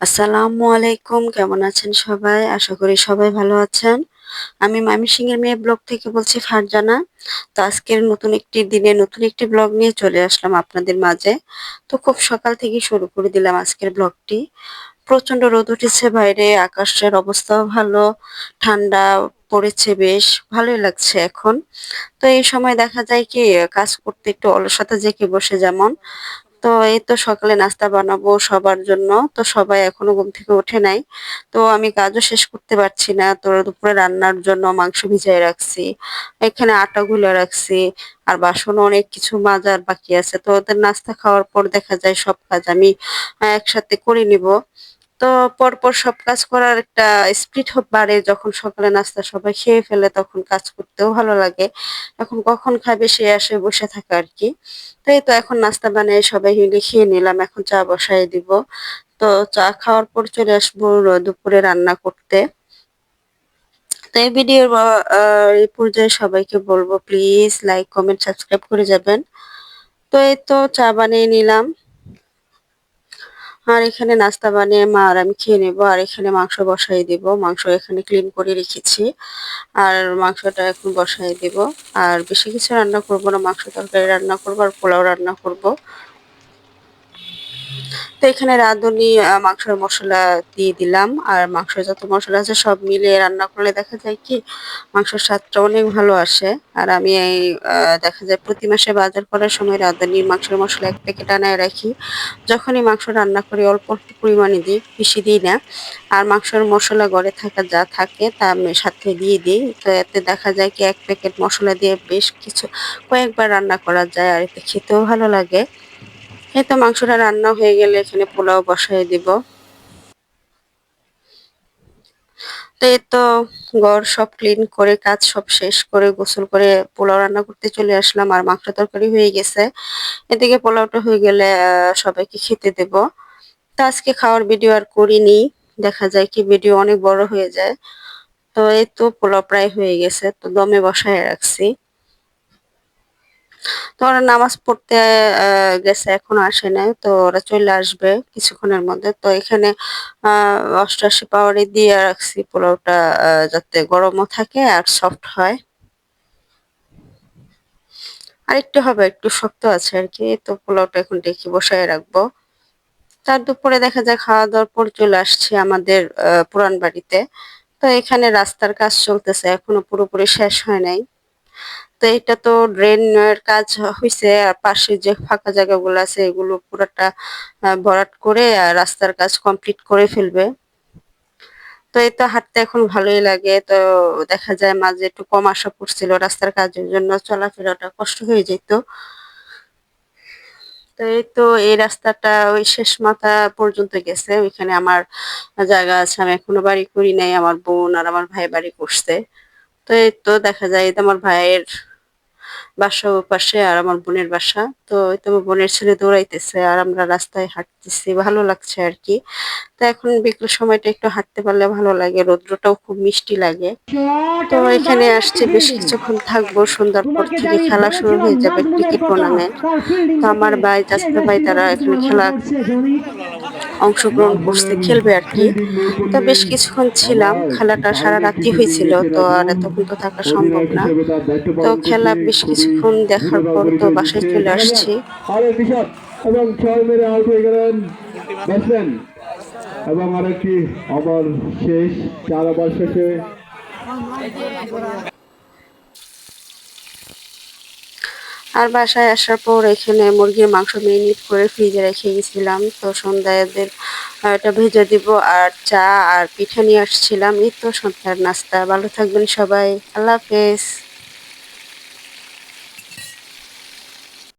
আসসালামু আলাইকুম, কেমন আছেন সবাই? আশা করি সবাই ভালো আছেন। আমি মামি সিং এর মেয়ে ব্লগ থেকে বলছি ফারজানা। তো আজকের নতুন একটি দিনে নতুন একটি ব্লগ নিয়ে চলে আসলাম আপনাদের মাঝে। তো খুব সকাল থেকে শুরু করে দিলাম আজকের ব্লগটি। প্রচণ্ড রোদ উঠেছে বাইরে, আকাশের অবস্থাও ভালো, ঠান্ডা পড়েছে বেশ, ভালোই লাগছে এখন। তো এই সময় দেখা যায় কি, কাজ করতে একটু অলসতা জেঁকে বসে যেমন। তো এই তো সকালে নাস্তা বানাবো সবার জন্য। তো সবাই এখনও ঘুম থেকে ওঠে নাই। তো আমি কাজও শেষ করতে পারছি না। তো দুপুরে রান্নার জন্য মাংস ভিজাই রাখছি। এখানে আটা গুলে রাখছি। আর বাসনও অনেক কিছু মাজার বাকি আছে। তো ওদের নাস্তা খাওয়ার পর দেখা যায় সব কাজ আমি একসাথে করে নিব। তো পরপর সব কাজ করার একটা স্পিড বাড়ে যখন সকালে নাস্তা সবাই খেয়ে ফেলে তখন কাজ করতেও ভালো লাগে। এখন কখন খাবে সে আসে বসে থাকে আর কি তো এই তো এখন নাস্তা বানিয়ে সবাই মিলে খেয়ে নিলাম, এখন চা বসাই দিব। তো চা খাওয়ার পর চলে আসব দুপুরে রান্না করতে। তো এই ভিডিওর এই পর্যায়ে সবাইকে বলব প্লিজ লাইক কমেন্ট সাবস্ক্রাইব করে যাবেন। তো এই তো চা বানিয়ে নিলাম। আর এখানে নাস্তা বানিয়ে মা আর আমি খেয়ে নেব, আর এখানে মাংস বসাই দেব। মাংস এখানে ক্লিন করে রেখেছি। আর মাংসটা এখন বসাই দেব। আর বেশি কিছু রান্না করব না, মাংস তরকারি রান্না করব আর পোলাও রান্না করব। তো এখানে রাঁধুনি মাংসের মশলা দিয়ে দিলাম। আর মাংসের যত মশলা আছে সব মিলিয়ে রান্না করলে দেখা যায় কি, মাংসের স্বাদটা অনেক ভালো আসে। আর আমি এই দেখা যায় প্রতি মাসে বাজার করার সময় রাঁধুনি মাংসের মশলা এক প্যাকেট আনায় রাখি। যখনই মাংস রান্না করি, অল্প অল্প পরিমাণে দিই, বেশি দিই না। আর মাংসের মশলা গড়ে থাকা যা থাকে তা আমি সাথে দিয়ে দিই। তো এতে দেখা যায় কি, এক প্যাকেট মশলা দিয়ে বেশ কিছু, কয়েকবার রান্না করা যায়। আর এতে খেতেও ভালো লাগে। এই তো মাংসটা রান্না হয়ে গেলে এখানে পোলাও বসাই দিব। তো এই তো ঘর সব ক্লিন করে, কাজ সব শেষ করে, গোসল করে পোলাও রান্না করতে চলে আসলাম আর মাংস তরকারি হয়ে গেছে। এদিকে পোলাওটা হয়ে গেলে সবাইকে খেতে দেব। তো আজকে খাওয়ার ভিডিও আর করিনি, দেখা যায় কি ভিডিও অনেক বড় হয়ে যায়। তো এই তো পোলাও প্রায় হয়ে গেছে, তো দমে বসায় রাখছি। তো ওরা নামাজ পড়তে গেছে, এখনও আসে নাই, তো ওরা চলে আসবে কিছুক্ষণের মধ্যে। তো এখানে অষ্টআশি পাওয়ারে দিয়ে রাখছি, পোলাওটা যাতে গরমও থাকে আর সফট হয়। আর একটু হবে, একটু শক্ত আছে আর কি, তো পোলাওটা এখন দেখি বসায় রাখব। তার দুপুরে দেখা যায় খাওয়া দাওয়ার পর চলে আসছি আমাদের পুরান বাড়িতে। তো এখানে রাস্তার কাজ চলতেছে, এখনও পুরোপুরি শেষ হয় নাই। তো এটা তো ড্রেনের কাজ হয়েছে আর পাশে যে ফাঁকা জায়গাগুলো আছে, এগুলো পুরোটা ভরাট করে, আর রাস্তার কাজ কমপ্লিট করে ফেলবে। তো এই তো হাঁটতে এখন ভালোই লাগে। তো দেখা যায় মাঝে একটু কম আসা পড়ছিল রাস্তার কাজের জন্য, চলাফেরাটা কষ্ট হয়ে যেত। তো এই তো এই রাস্তাটা ওই শেষ মাথা পর্যন্ত গেছে। ওইখানে আমার জায়গা আছে, আমি এখনও বাড়ি করি নাই, আমার বোন আর আমার ভাই বাড়ি করছে। তো এই তো দেখা যায় এটা আমার ভাইয়ের বাসা ও পাশে আর আমার বোনের বাসা। তো এই তো আমার বোনের ছেলে দৌড়াইতেছে আর আমরা রাস্তায় হাঁটতেছি। ভালো লাগছে আর কি। তো এখন বিকেল সময়টা একটু হাঁটতে পারলে ভালো লাগে রৌদ্রটাও খুব মিষ্টি লাগে। তো এখানে আসছে বেশ কিছুক্ষণ থাকব সন্ধ্যার পর থেকে খেলা শুরু হয়ে যাবে ক্রিকেট টুর্নামেন্ট তো আমার ভাই চাচাতো ভাই তারা এখানে খেলা অংশগ্রহণ করতে খেলবে আর কি। তো বেশ কিছুক্ষণ ছিলাম খেলাটা সারা রাত্রি হয়েছিল তো আর এতক্ষণ তো থাকা সম্ভব না। তো খেলা বেশ কিছুক্ষণ দেখার পর তো বাসায় চলে আসছি। এবং ছয় মেরে আউট হয়ে গেলেন এবং আরেকটি ওভার শেষ, চার ওভার শেষে। আর বাসায় আসার পর এখানে মুরগির মাংস মেরিনেট করে ফ্রিজে রেখে গেছিলাম। তো সন্ধ্যায় এদের এটা ভেজে দিব আর চা আর পিঠা নিয়ে আসছিলাম। এই তো সন্ধ্যার নাস্তা। ভালো থাকবেন সবাই। আল্লাহ হাফেজ।